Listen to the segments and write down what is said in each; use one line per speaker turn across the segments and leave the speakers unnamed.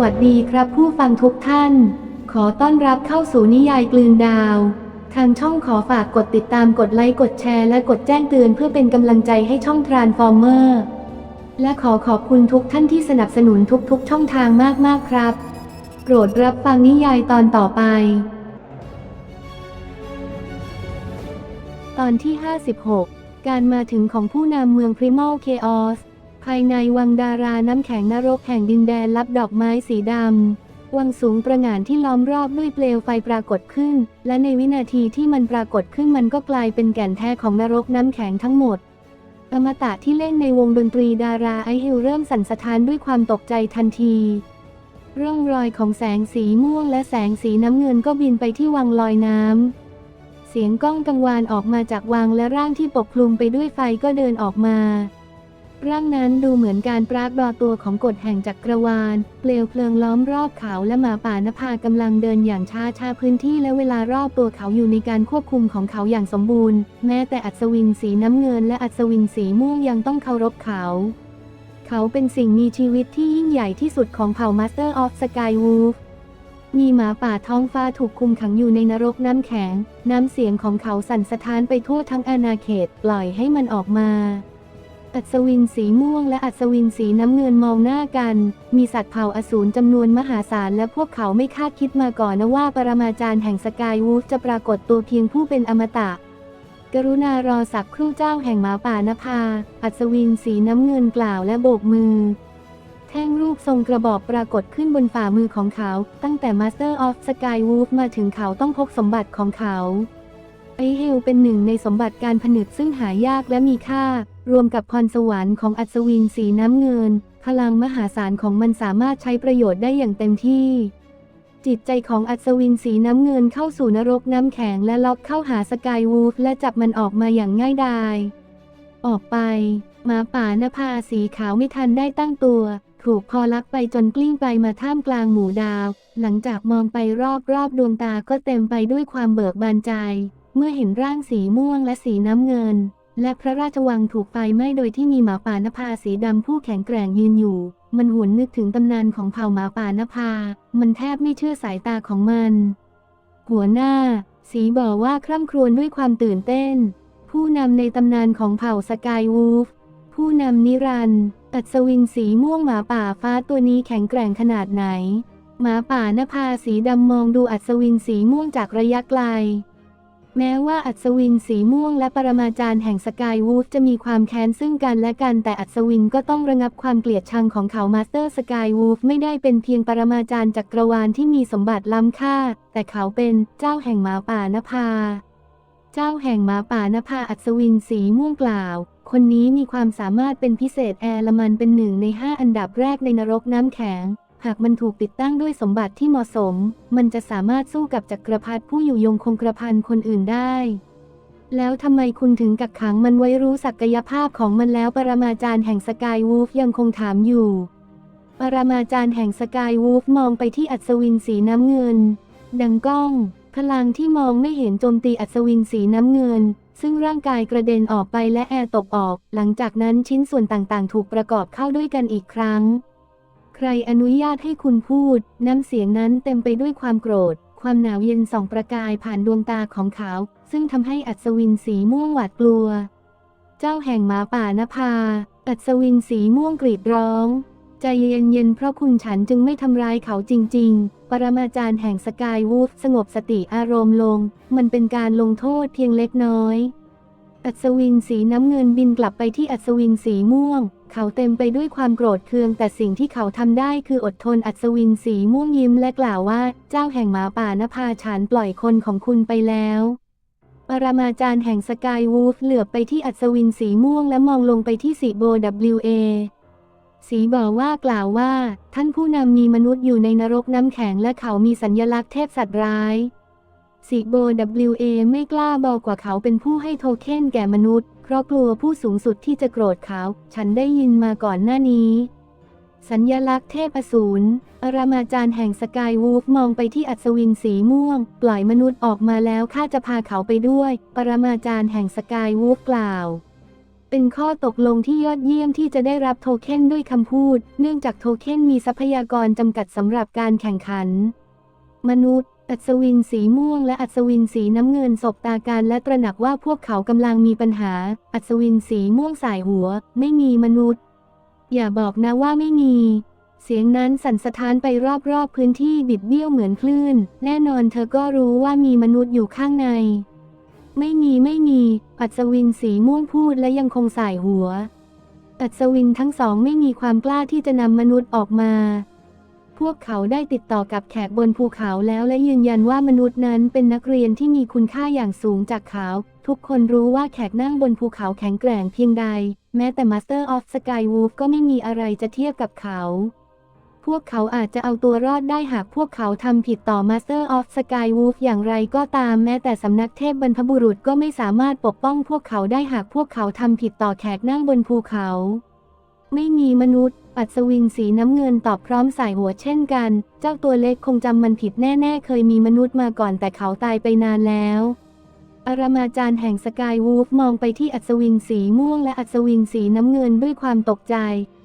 วัสดีครับผู้ฟังทุกท่าน ขอต้อนรับเข้าสู่นิยายกลืนดาว ทางช่องขอฝากกดติดตามกดไลค์กดแชร์และกดแจ้งเตือนเพื่อเป็นกำลังใจให้ช่องทรานฟอร์เมอร์และขอขอบคุณทุกท่านที่สนับสนุนทุกๆ ช่องทางมากๆครับ โปรดรับฟังนิยายตอนต่อไป ตอนที่ 56 การมาถึงของผู้นำเมืองพริมอลเคออส ภายในวังดาราน้ำแข็งนรกแห่งดินแดนลับดอกไม้สีดำ วังสูงประหงานที่ล้อมรอบด้วยเปลวไฟปรากฏขึ้น และในวินาทีที่มันปรากฏขึ้นมันก็กลายเป็นแก่นแท้ของนรกน้ำแข็งทั้งหมด อมตะที่เล่นในวงดนตรีดาราไอฮิลเริ่มสั่นสะท้านด้วยความตกใจทันทีร่องรอยของแสงสีม่วงและแสงสีน้ำเงินก็บินไปที่วังลอยน้ำ เสียงก้องกังวานออกมาจากวังและร่างที่ปกคลุมไปด้วยไฟก็เดินออกมา ร่างนั้นดูเหมือนการปรากฏตัวของกฎแห่งจักรวาล เปลวเพลิงล้อมรอบเขาและหมาป่านภากำลังเดินอย่างช้าชาพื้นที่และเวลารอบตัวเขาอยู่ในการควบคุมของเขาอย่างสมบูรณ์ แม้แต่อัศวินสีน้ำเงินและอัศวินสีม่วงยังต้องเคารพเขา เขาเป็นสิ่งมีชีวิตที่ยิ่งใหญ่ที่สุดของเผ่า Master of Sky Wolf มีหมาป่าท้องฟ้าถูกคุมขังอยู่ในนรกน้ำแข็ง น้ำเสียงของเขาสั่นสะท้านไปทั่วทั้งอาณาเขต ปล่อยให้มันออกมา อัศวินสีม่วงและอัศวินสีน้ำเงินมองหน้ากัน มีสัตว์เผ่าอสูรจำนวนมหาศาลและพวกเขาไม่คาดคิดมาก่อนนะว่าปรมาจารย์แห่งสกายวูฟจะปรากฏตัวเพียงผู้เป็นอมตะ กรุณารอสักครู่เจ้าแห่งหมาป่านภา อัศวินสีน้ำเงินกล่าวและโบกมือ แท่งรูปทรงกระบอกปรากฏขึ้นบนฝ่ามือของเขา ตั้งแต่ Master of Sky Wolf มาถึงเขาต้องพกสมบัติของเขา ไอเฮลเป็นหนึ่งในสมบัติการผนึกซึ่งหายากและมีค่า รวมกับพรสวรรค์ของอัศวินสีน้ำเงิน พลังมหาศาลของมันสามารถใช้ประโยชน์ได้อย่างเต็มที่ จิตใจของอัศวินสีน้ำเงินเข้าสู่นรกน้ำแข็งและล็อกเข้าหาสกายวูฟและจับมันออกมาอย่างง่ายดาย ออกไปหมาป่านภาสีขาวไม่ทันได้ตั้งตัว ถูกพอลักไปจนกลิ้งไปมาท่ามกลางหมู่ดาว หลังจากมองไปรอบๆดวงตาก็เต็มไปด้วยความเบิกบานใจ เมื่อเห็นร่างสีม่วงและสีน้ำเงิน และพระราชวังถูกไฟไหม้โดยที่มีหมาป่านภาสีดำผู้แข็งแกร่งยืนอยู่ มันหวนนึกถึงตำนานของเผ่าหมาป่านภา มันแทบไม่เชื่อสายตาของมัน หัวหน้า สีบอกว่าคร่ำครวญด้วยความตื่นเต้น ผู้นำในตำนานของเผ่าสกายวูฟผู้นำนิรันด์อัศวินสีม่วงหมาป่าฟ้าตัวนี้แข็งแกร่งขนาดไหน หมาป่านภาสีดำมองดูอัศวินสีม่วงจากระยะไกล แม้ว่าอัศวินสีม่วงและปรมาจารย์แห่งสกายวูฟจะมีความแค้นซึ่งกันและกันแต่อัศวินก็ต้องระงับความเกลียดชังของเขามาสเตอร์สกายวูฟไม่ได้เป็นเพียงปรมาจารย์จักรวาลที่มีสมบัติล้ำค่า แต่เขาเป็นเจ้าแห่งหมาป่านภา เจ้าแห่งหมาป่านภาอัศวินสีม่วงกล่าว คนนี้มีความสามารถเป็นพิเศษแอร์ละมันเป็นหนึ่งในห้าอันดับแรกในนรกน้ำแข็ง หากมันถูกติดตั้งด้วยสมบัติที่เหมาะสม มันจะสามารถสู้กับจักรพรรดิผู้อยู่ยงคงกระพันคนอื่นได้ แล้วทำไมคุณถึงกักขังมันไว้รู้ศักยภาพของมันแล้วปรมาจารย์แห่งสกายวูฟยังคงถามอยู่ ปรมาจารย์แห่งสกายวูฟมองไปที่อัศวินสีน้ำเงิน ดังก้อง พลังที่มองไม่เห็นโจมตีอัศวินสีน้ำเงิน ซึ่งร่างกายกระเด็นออกไปและแอร์ตกออก หลังจากนั้นชิ้นส่วนต่างๆ ถูกประกอบเข้าด้วยกันอีกครั้ง ใครอนุญาตให้คุณพูด น้ำเสียงนั้นเต็มไปด้วยความโกรธ ความหนาวเย็นส่องประกายผ่านดวงตาของเขา ซึ่งทำให้อัศวินสีม่วงหวาดกลัว เจ้าแห่งหมาป่านภา อัศวินสีม่วงกรีดร้อง ใจเย็นๆเพราะคุณฉันจึงไม่ทำร้ายเขาจริง ๆ ปรมาจารย์แห่งสกายวูฟสงบสติอารมณ์ลง มันเป็นการลงโทษเพียงเล็กน้อย อัศวินสีน้ำเงินบินกลับไปที่อัศวินสีม่วง เขาเต็มไปด้วยความโกรธเคือง แต่สิ่งที่เขาทำได้คืออดทนอัศวินสีม่วงยิ้มและกล่าวว่า เจ้าแห่งหมาป่านภาฉันปล่อยคนของคุณไปแล้วปรมาจารย์แห่งสกายวูฟเหลือบไปที่อัศวินสีม่วงและมองลงไปที่สีโบ WA สีบอกว่ากล่าวว่า ท่านผู้นำมีมนุษย์อยู่ในนรกน้ำแข็งและเขามีสัญญลักษณ์เทพสัตว์ร้ายสีโบ WA ไม่กล้าบอกกว่าเขาเป็นผู้ให้โทเค็นแก่มนุษย์ ราะกลัวผู้สูงสุดที่จะโกรธเขา ฉันได้ยินมาก่อนหน้านี้ สัญญลักษณ์เทพอสูรปรมาจารย์แห่งสกายวูฟมองไปที่อัศวินสีม่วง ปล่อยมนุษย์ออกมาแล้วข้าจะพาเขาไปด้วย ปรมาจารย์แห่งสกายวูฟกล่าวเป็นข้อตกลงที่ยอดเยี่ยมที่จะได้รับโทเค็นด้วยคำพูด เนื่องจากโทเค็นมีทรัพยากรจำกัดสำหรับการแข่งขัน มนุษย์ อัศวินสีม่วงและอัศวินสีน้ำเงินสบตากันและตระหนักว่าพวกเขากำลังมีปัญหา อัศวินสีม่วงสายหัว ไม่มีมนุษย์ อย่าบอกนะว่าไม่มี เสียงนั้นสั่นสะท้านไปรอบๆพื้นที่บิดเบี้ยวเหมือนคลื่น แน่นอนเธอก็รู้ว่ามีมนุษย์อยู่ข้างใน ไม่มีไม่มี อัศวินสีม่วงพูดและยังคงสายหัว อัศวินทั้งสองไม่มีความกล้าที่จะนำมนุษย์ออกมา พวกเขาได้ติดต่อกับแขกบนภูเขาแล้วและยืนยันว่ามนุษย์นั้นเป็นนักเรียนที่มีคุณค่าอย่างสูงจากเขา ทุกคนรู้ว่าแขกนั่งบนภูเขาแข็งแกร่งเพียงใด แม้แต่ Master of Skywolf ก็ไม่มีอะไรจะเทียบกับเขาพวกเขาอาจจะเอาตัวรอดได้หากพวกเขาทำผิดต่อ Master of Skywolf อย่างไรก็ตามแม้แต่สำนักเทพบรรพบุรุษก็ไม่สามารถปกป้องพวกเขาได้หากพวกเขาทำผิดต่อแขกนั่งบนภูเขา ไม่มีมนุษย์ อัศวินสีน้ำเงินตอบพร้อมสายหัวเช่นกัน เจ้าตัวเล็กคงจำมันผิดแน่ๆ เคยมีมนุษย์มาก่อนแต่เขาตายไปนานแล้วอารามาจารย์แห่งสกายวูฟมองไปที่อัศวินสีม่วงและอัศวินสีน้ำเงินด้วยความตกใจ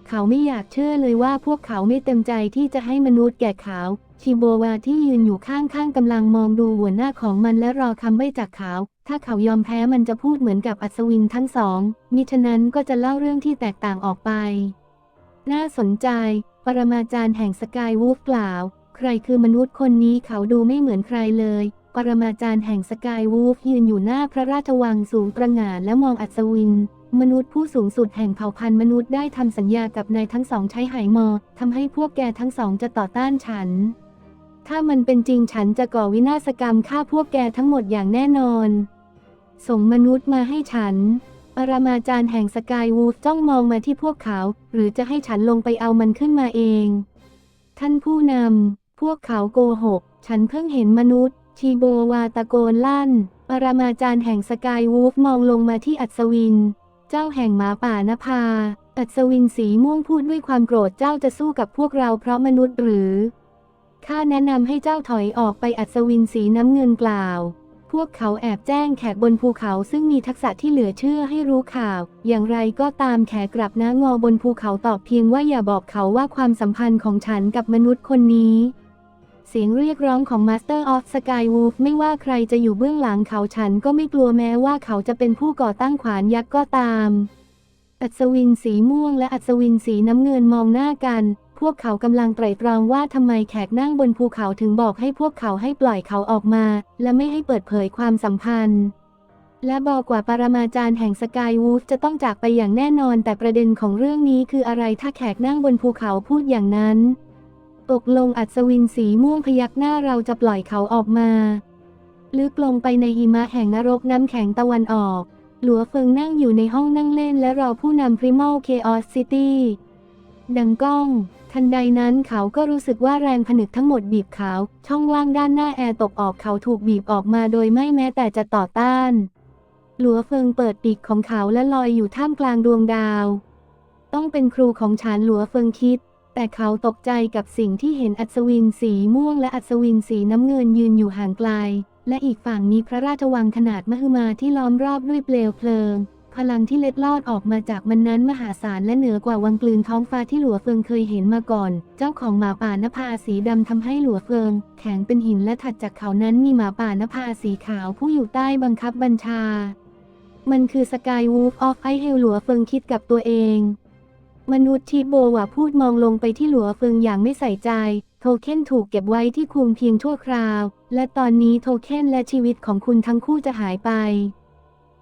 เขาไม่อยากเชื่อเลยว่าพวกเขาไม่เต็มใจที่จะให้มนุษย์แก่เขา ชิโบวาที่ยืนอยู่ข้างๆกำลังมองดูหัวหน้าของมันและรอคำใบ้จากเขา ถ้าเขายอมแพ้มันจะพูดเหมือนกับอัศวินทั้งสอง มิฉะนั้นก็จะเล่าเรื่องที่แตกต่างออกไป น่าสนใจ ปรมาจารย์แห่งสกายวูฟกล่าว ใครคือมนุษย์คนนี้เขาดูไม่เหมือนใครเลย ปรมาจารย์แห่งสกายวูฟยืนอยู่หน้าพระราชวังสูงประหง่าและมองอัศวิน มนุษย์ผู้สูงสุดแห่งเผ่าพันธุ์มนุษย์ได้ทำสัญญากับนายทั้งสองใช้ไหมอทำให้พวกแกทั้งสองจะต่อต้านฉัน ถ้ามันเป็นจริงฉันจะก่อวินาศกรรมฆ่าพวกแกทั้งหมดอย่างแน่นอน ส่งมนุษย์มาให้ฉัน ปรมาจารย์แห่งสกายวูฟจ้องมองมาที่พวกเขา หรือจะให้ฉันลงไปเอามันขึ้นมาเอง ท่านผู้นำ พวกเขาโกหก ฉันเพิ่งเห็นมนุษย์ ชีโบวาตะโกนลั่น ปรมาจารย์แห่งสกายวูฟมองลงมาที่อัศวิน เจ้าแห่งหมาป่านภา อัศวินสีม่วงพูดด้วยความโกรธเจ้าจะสู้กับพวกเราเพราะมนุษย์หรือข้าแนะนำให้เจ้าถอยออกไปอัศวินสีน้ำเงินกล่าว พวกเขาแอบแจ้งแขกบนภูเขาซึ่งมีทักษะที่เหลือเชื่อให้รู้ข่าว อย่างไรก็ตามแขกกลับนะงอบนภูเขาตอบเพียงว่าอย่าบอกเขาว่าความสัมพันธ์ของฉันกับมนุษย์คนนี้ เสียงเรียกร้องของ Master of Skywolf ไม่ว่าใครจะอยู่เบื้องหลังเขาฉันก็ไม่กลัวแม้ว่าเขาจะเป็นผู้ก่อตั้งขวานยักษ์ก็ตาม อัศวินสีม่วงและอัศวินสีน้ำเงินมองหน้ากัน พวกเขากำลังไตร่ตรองว่าทำไมแขกนั่งบนภูเขาถึงบอกให้พวกเขาให้ปล่อยเขาออกมา และไม่ให้เปิดเผยความสัมพันธ์ และบอกกว่าปรมาจารย์แห่งสกายวูฟจะต้องจากไปอย่างแน่นอน แต่ประเด็นของเรื่องนี้คืออะไรถ้าแขกนั่งบนภูเขาพูดอย่างนั้น ตกลงอัศวินสีม่วงพยักหน้าเราจะปล่อยเขาออกมาลึกลงไปในหิมะแห่งนรกน้ำแข็งตะวันออก หลัวเฟิงนั่งอยู่ในห้องนั่งเล่นและรอผู้นำ Primal Chaos City ดังก้อง ทันใดนั้นเขาก็รู้สึกว่าแรงผนึกทั้งหมดบีบเขา ช่องว่างด้านหน้าแอร์ตกออกเขาถูกบีบออกมาโดยไม่แม้แต่จะต่อต้าน หลัวเฟิงเปิดปีกของเขาและลอยอยู่ท่ามกลางดวงดาว ต้องเป็นครูของฉันหลัวเฟิงคิด แต่เขาตกใจกับสิ่งที่เห็นอัศวินสีม่วงและอัศวินสีน้ำเงินยืนอยู่ห่างไกล และอีกฝั่งมีพระราชวังขนาดมหึมาที่ล้อมรอบด้วยเปลวเพลิง พลังที่เล็ดลอดออกมาจากมันนั้นมหาศาลและเหนือกว่าวังกลืนท้องฟ้าที่หลัวเฟิงเคยเห็นมาก่อน เจ้าของหมาป่านภาสีดำทำให้หลัวเฟิง แข็งเป็นหินและถัดจากเขานั้นมีหมาป่านภาสีขาวผู้อยู่ใต้บังคับบัญชา มันคือสกายวูฟออฟไอเฮลหลัวเฟิงคิดกับตัวเอง มนุษย์ทีโบว่าพูดมองลงไปที่หลัวเฟิงอย่างไม่ใส่ใจโทเค็นถูกเก็บไว้ที่คุมเพียงชั่วคราว และตอนนี้โทเค็นและชีวิตของคุณทั้งคู่จะหายไป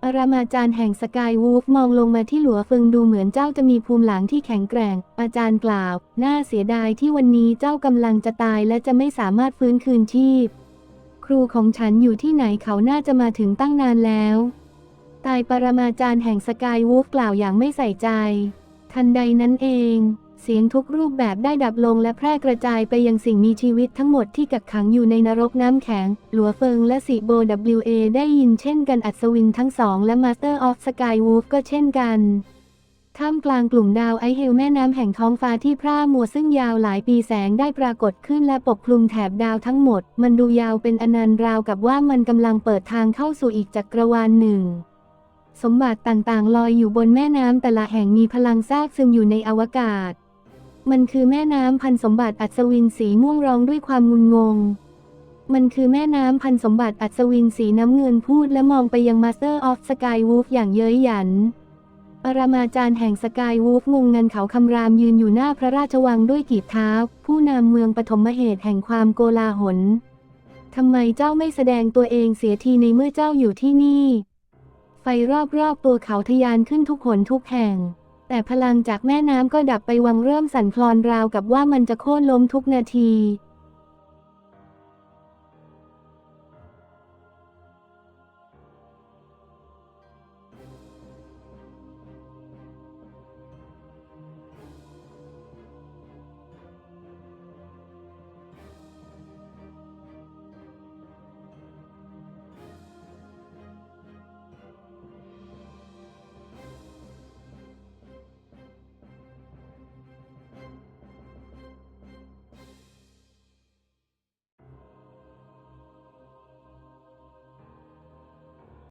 อรามาจารย์แห่งสกายวูฟมองลงมาที่หลัวเฟิงดูเหมือนเจ้าจะมีภูมิหลังที่แข็งแกร่ง อาจารย์กล่าว น่าเสียดายที่วันนี้เจ้ากำลังจะตายและจะไม่สามารถฟื้นคืนชีพ ครูของฉันอยู่ที่ไหนเขาน่าจะมาถึงตั้งนานแล้ว ตายปรมาจารย์แห่งสกายวูฟกล่าวอย่างไม่ใส่ใจ ทันใดนั้นเอง เสียงทุกรูปแบบได้ดับลงและแพร่กระจายไปยังสิ่งมีชีวิตทั้งหมดที่กักขังอยู่ในนรกน้ำแข็ง หลัวเฟิงและสีโบ WA ได้ยินเช่นกันอัศวินทั้งสองและ Master of Skywolf ก็เช่นกันท่ามกลางกลุ่มดาวไอเฮลแม่น้ำแห่งท้องฟ้าที่พร่ามัวซึ่งยาวหลายปีแสงได้ปรากฏขึ้นและปกคลุมแถบดาวทั้งหมด มันดูยาวเป็นอนันต์ราวกับว่ามันกำลังเปิดทางเข้าสู่อีกจักรวาลหนึ่ง สมบัติต่างๆ ลอยอยู่บนแม่น้ำแต่ละแห่งมีพลังซากซึมอยู่ในอวกาศ มันคือแม่น้ำพันสมบัติอัศวินสีม่วงร้องด้วยความงุนงง มันคือแม่น้ำพันสมบัติอัศวินสีน้ำเงินพูดและมองไปยังมาสเตอร์ออฟสกายวูฟอย่างเย้ยหยัน ปรมาจารย์แห่งสกายวูฟงงงันเขาคำรามยืนอยู่หน้าพระราชวังด้วยกีบเท้า ผู้นำเมืองปฐมเหตุแห่งความโกลาหลทำไมเจ้าไม่แสดงตัวเองเสียทีในเมื่อเจ้าอยู่ที่นี่ ไฟรอบๆตัวเขาทะยานขึ้นทุกหนทุกแห่ง แต่พลังจากแม่น้ำก็ดับไปวังเริ่มสั่นคลอนราวกับว่ามันจะโค่นล้มทุกนาที